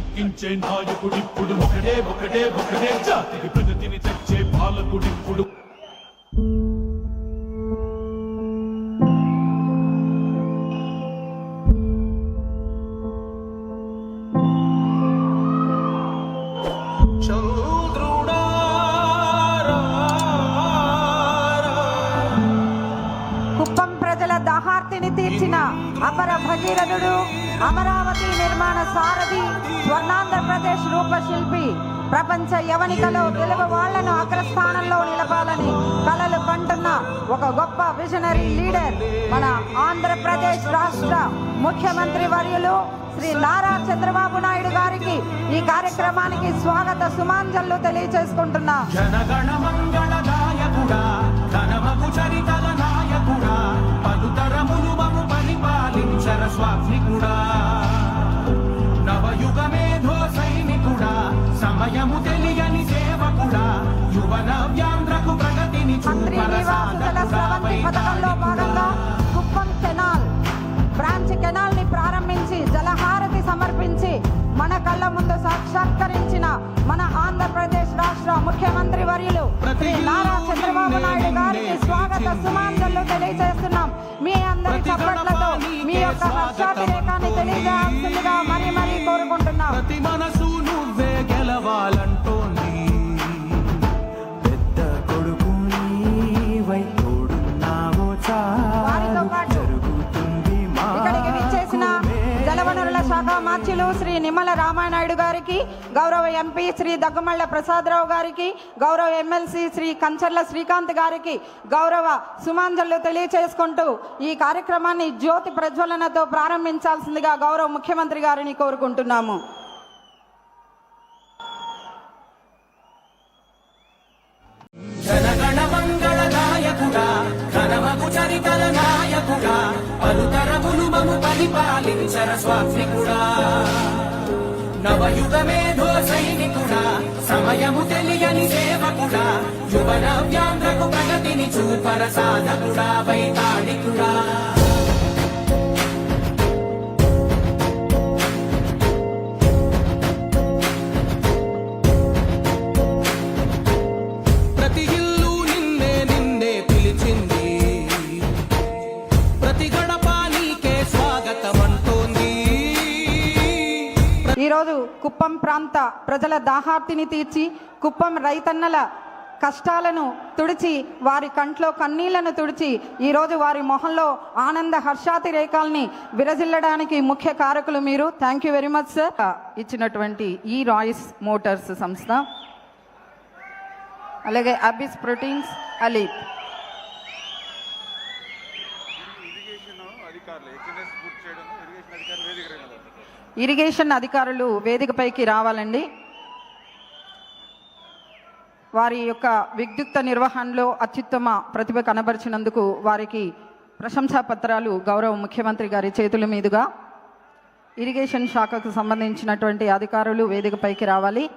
గట్టెక్కించే నాయకుడిప్పుడు ఒకటే ఒకటే ఒకటే జాతికి ప్రగతిని తెచ్చే పాలకుడిప్పుడు తీర్చిన అపర భగీరథుడు అమరావతి నిర్మాణ సారథి స్వర్ణాంధ్రప్రదేశ్ రూపశిల్పి ప్రపంచ యవనికలో తెలుగు వాళ్ళను అగ్రస్థానంలో నిలపాలని కలలు కంటున్న ఒక గొప్ప విజనరీ లీడర్ మన ఆంధ్రప్రదేశ్ రాష్ట్ర ముఖ్యమంత్రి వర్యులు శ్రీ నారా చంద్రబాబు నాయుడు గారికి ఈ కార్యక్రమానికి స్వాగత సుమాంజలు తెలియజేసుకుంటున్నా స్వామికుడా నవయుగ మేధో సైనికుడా సమయము తెలియని సేవకుడా యువన వ్యాంధ్రకు ప్రగతిని మంత్రి ముఖ్యమంత్రి వర్యులు శ్రీ నారా చంద్రబాబు నాయుడు గారికి స్వాగత సుమాంజలు తెలియజేస్తున్నాం. మీ అందరి చప్పట్లతో మీ యొక్క హర్షాతిరేకాన్ని తెలియజేయాల్సిందిగా మరీ మరీ కోరుకుంటున్నాం. శాఖ శ్రీ నిమ్మల రామానాయుడు గారికి గౌరవ ఎంపీ శ్రీ దగ్గుమళ్ళ ప్రసాదరావు గారికి గౌరవ ఎమ్మెల్సీ శ్రీ కంచర్ల శ్రీకాంత్ గారికి గౌరవ సుమాంజలు తెలియచేసుకుంటూ ఈ కార్యక్రమాన్ని జ్యోతి ప్రజ్వలనతో ప్రారంభించాల్సిందిగా గౌరవ ముఖ్యమంత్రి గారిని కోరుకుంటున్నాము. చరితల నాయకుడా పలుతరములు మము పరిపాలించర స్వామికుడా నవయుగ మేధో సైనికుడా సమయము తెలియని సేవకుడా యువన వ్యాంధ్రకు ప్రగతిని చూపర సాధకుడా వైతాళికుడా. ప్రతి ఇల్లు నిన్నే నిన్నే పిలిచింది. ప్రతి గడ ఈరోజు కుప్పం ప్రాంత ప్రజల దాహార్తిని తీర్చి కుప్పం రైతన్నల కష్టాలను తుడిచి వారి కంట్లో కన్నీళ్ళను తుడిచి ఈరోజు వారి మొహంలో ఆనంద హర్షాతి రేఖల్ని విరజిల్లడానికి ముఖ్య కారకులు మీరు. Thank you very much sir ఇచ్చినటువంటి ఈ రాయిస్ మోటార్స్ సంస్థ అలాగే అబిస్ ప్రోటీన్స్ అలీప్ ఇరిగేషన్ అధికారులు హెచ్ఎన్ఎస్ పూర్తి చేయడం ఇరిగేషన్ అధికారులు వేదిక రంగంలో ఇరిగేషన్ అధికారులు వేదికపైకి రావాలండి. వారి యొక్క విద్యుక్త నిర్వహణలో అత్యుత్తమ ప్రతిభ కనబరిచినందుకు వారికి ప్రశంసా పత్రాలు గౌరవ ముఖ్యమంత్రి గారి చేతుల మీదుగా. ఇరిగేషన్ శాఖకు సంబంధించినటువంటి అధికారులు వేదికపైకి రావాలి.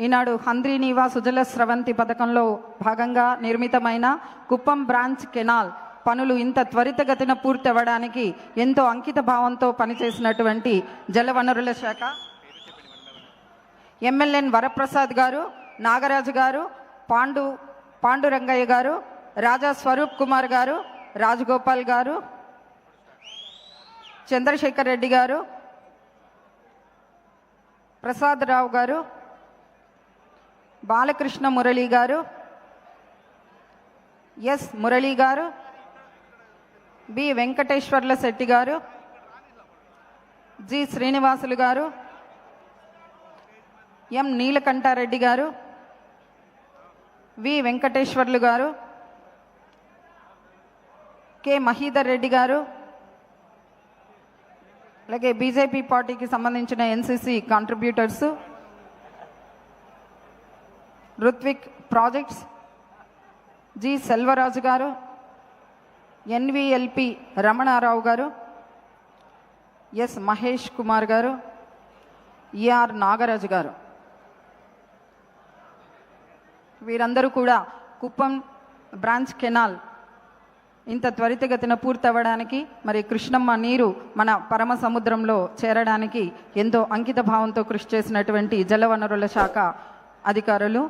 ఈనాడు హంద్రీ నీవా సుజల స్రవంతి పథకంలో భాగంగా నిర్మితమైన కుప్పం బ్రాంచ్ కెనాల్ పనులు ఇంత త్వరితగతిన పూర్తి అవ్వడానికి ఎంతో అంకిత భావంతో పనిచేసినటువంటి జలవనరుల శాఖ. ఎమ్మెల్యేన్ వరప్రసాద్ గారు నాగరాజు గారు పాండు పాండురంగయ్య గారు రాజా స్వరూప్ కుమార్ గారు రాజగోపాల్ గారు చంద్రశేఖర్ రెడ్డి గారు ప్రసాద్ రావు గారు బాలకృష్ణ మురళి గారు ఎస్ మురళి గారు బి. వెంకటేశ్వర్ల శెట్టి గారు జి. శ్రీనివాసులు గారు ఎం. నీలకంఠారెడ్డి గారు వి. వెంకటేశ్వర్లు గారు కె. మహీధర్ రెడ్డి గారు అలాగే బీజేపీ పార్టీకి సంబంధించిన NCC contributors Ruthvik projects G. Selvaraju garu NVLP Ramana Rao గారు ఎస్ మహేష్ కుమార్ గారు ఈఆర్ నాగరాజు గారు. వీరందరూ కూడా కుప్పం బ్రాంచ్ కెనాల్ ఇంత త్వరితగతిన పూర్తవ్వడానికి మరి కృష్ణమ్మ నీరు మన పరమ సముద్రంలో చేరడానికి ఎంతో అంకిత భావంతో కృషి చేసినటువంటి జలవనరుల శాఖ అధికారులు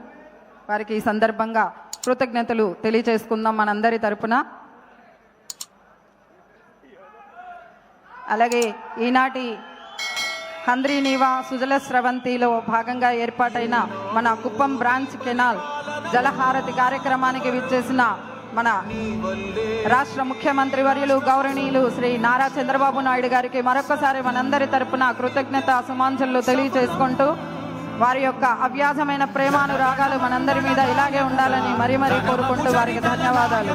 వారికి ఈ సందర్భంగా కృతజ్ఞతలు తెలియజేసుకుందాం మనందరి తరపున. అలాగే ఈనాటి హంద్రీ నీవా సుజల స్రవంతిలో భాగంగా ఏర్పాటైన మన కుప్పం బ్రాంచ్ కెనాల్ జలహారతి కార్యక్రమానికి విచ్చేసిన మన రాష్ట్ర ముఖ్యమంత్రి వర్యులు గౌరవనీయులు శ్రీ నారా చంద్రబాబు నాయుడు గారికి మరొకసారి మనందరి తరపున కృతజ్ఞత సుమాంజలు తెలియజేసుకుంటూ వారి యొక్క అవ్యాసమైన ప్రేమానురాగాలు మనందరి మీద ఇలాగే ఉండాలని మరీ మరీ కోరుకుంటూ వారికి ధన్యవాదాలు.